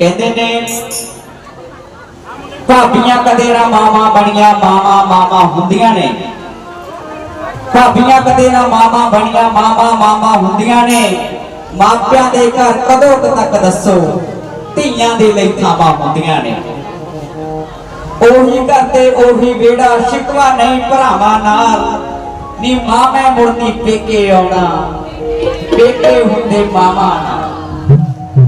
ਕਹਿੰਦੇ ਨੇ ਭਾਬੀਆਂ ਕਦੇ ਨਾ ਮਾਮਾ ਬਣੀਆਂ ਮਾਮਾ ਮਾਮਾ ਹੁੰਦੀਆਂ ਨੇ। ਭਾਬੀਆਂ ਕਦੇ ਨਾ ਬਣੀਆਂ ਮਾਮਾ ਮਾਮਾ ਹੁੰਦੀਆਂ ਨੇ। ਮਾਪਿਆਂ ਦੇ ਘਰ ਕਦੋਂ ਤੱਕ ਦੱਸੋ, ਧੀਆਂ ਦੇ ਲਈ ਥਾਵਾਂ ਹੁੰਦੀਆਂ ਨੇ। ਉਹੀ ਘਰ ਤੇ ਉਹੀ ਵੇੜਾ ਸ਼ਿਕਵਾ ਨਹੀਂ ਭਰਾਵਾਂ ਨਾਲ। ਨੀ ਮਾਂ ਮੈਂ ਮੁੜਨੀ ਪੇਕੇ ਆਉਣਾ। ਪੇਕੇ ਹੁੰਦੇ ਮਾਮਾ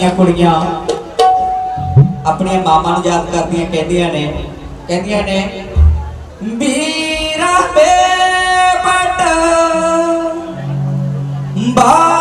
ਫਿਰ ਕੁੜੀਆਂ ਆਪਣੀਆਂ ਮਾਮਾ ਨੂੰ ਯਾਦ ਕਰਦੀਆਂ ਕਹਿੰਦੀਆਂ ਨੇ ਕਹਿੰਦੀਆਂ ਨੇ ਵੀਰਾ ਬੇਪਟ ਬਾਰੀਆ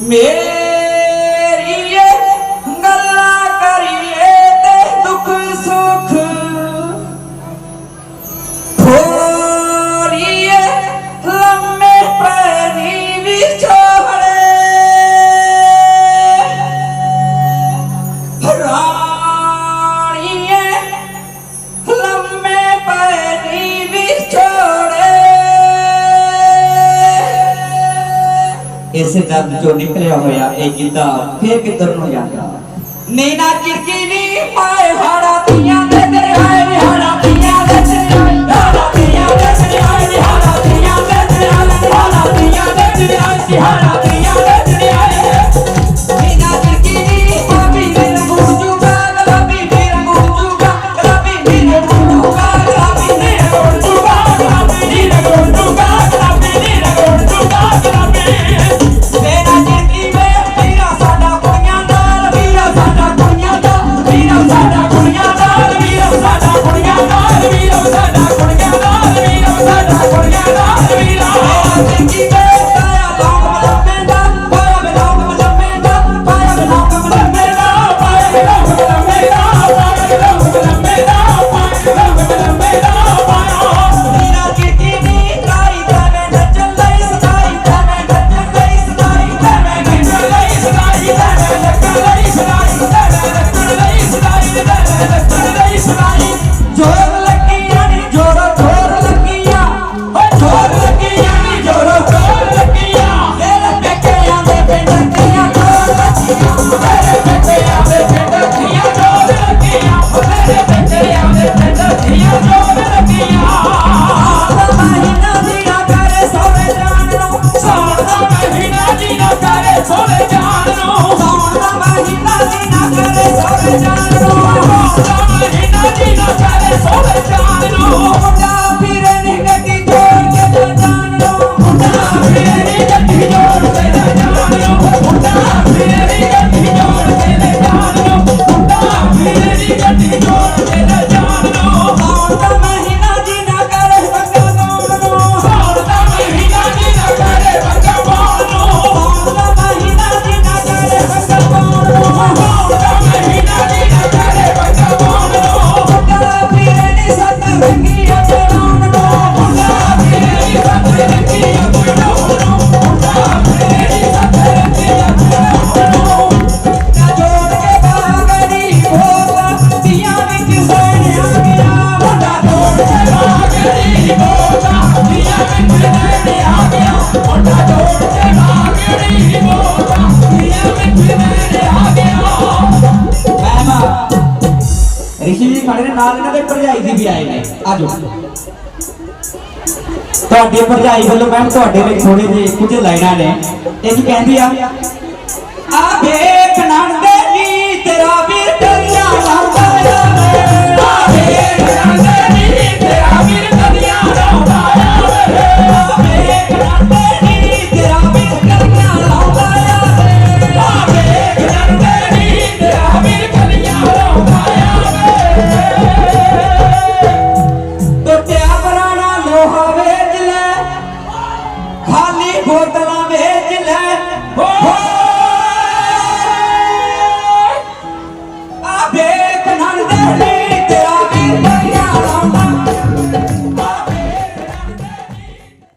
Meu ਇਸੇ ਦਰਦ ਚੋਂ ਨਿਕਲਿਆ ਹੋਇਆ ਇਹ ਗਿੱਧਾ ਫੇਰ ਕਿੱਧਰ ਨੂੰ ਜਾਂਦਾ ਨੀਨਾ ਚਿੜਕੀ ਨੀ ਪਾਏ ਹਾੜਾ ਤੀਆਂ ਦੇ ਤੇਰੇ رشی آئے گئےجائی ویم تھوڑے تھوڑے کچھ لائن نے یہ